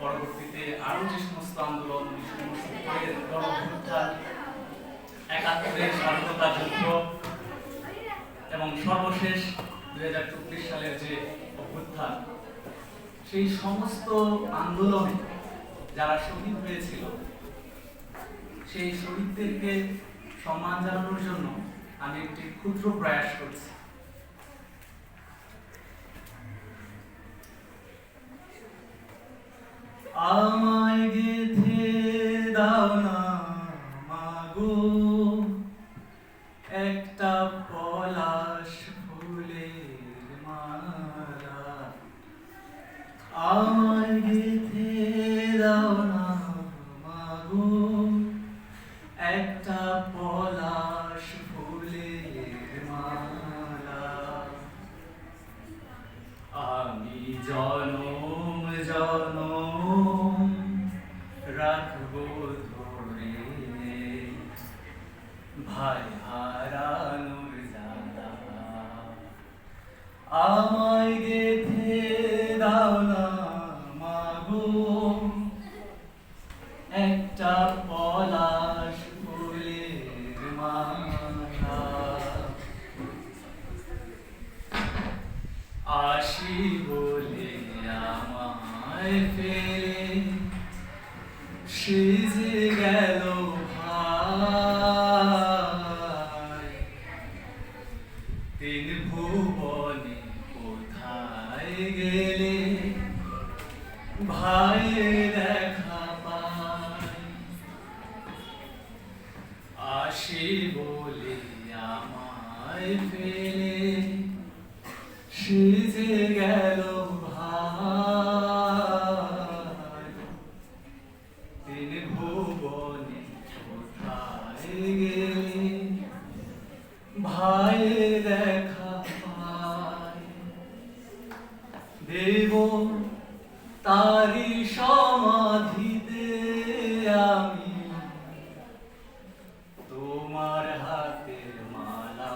পরবর্তীতে যে সমস্ত আন্দোলন একাত্তরের যুদ্ধ এবং সর্বশেষ দুই হাজার চব্বিশ সালের যে অভ্যুত্থান, সেই সমস্ত আন্দোলনে যারা শহীদ হয়েছিল, সেই শহীদদেরকে সম্মান জানানোর জন্য আমি একটি ক্ষুদ্র প্রয়াস করছি। আমায় গেথে দাও না, মাগো। একটা পলাশ ফুলের মালা। আমায় গেথে দাও না, মাগো। একটা পলাশ ফুলের মালা। আমি জনম রাখব ধরে ভাই হারানোর জ্বালা আমায় গেথে দাও না মাগো একটা পলাশ ফুলের মালা আসি বলে আমায় ফেরে সেজে গেল ভাই তিন ভুবনে কোথায় গেলে ভাইয়ের দেখা পাই? আসি বলে আমায় ফেলে সেজে গেল ভাই তিন ভুবনে কোথায় গেলে ভাইয়ের দেখা পাই দেব তারি সমাধিতে আমি। তোমার হাতের মালা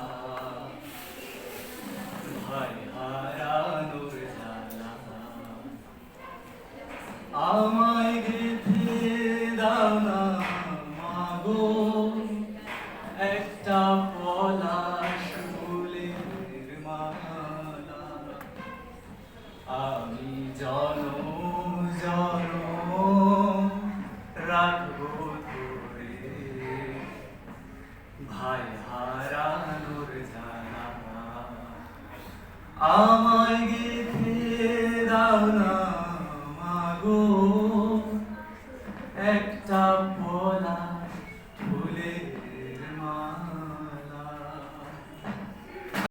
ভাই হারানোর জ্বালা। আমায় গেথে দাও না মাগো। ভাই হারানোর জ্বালা আমায়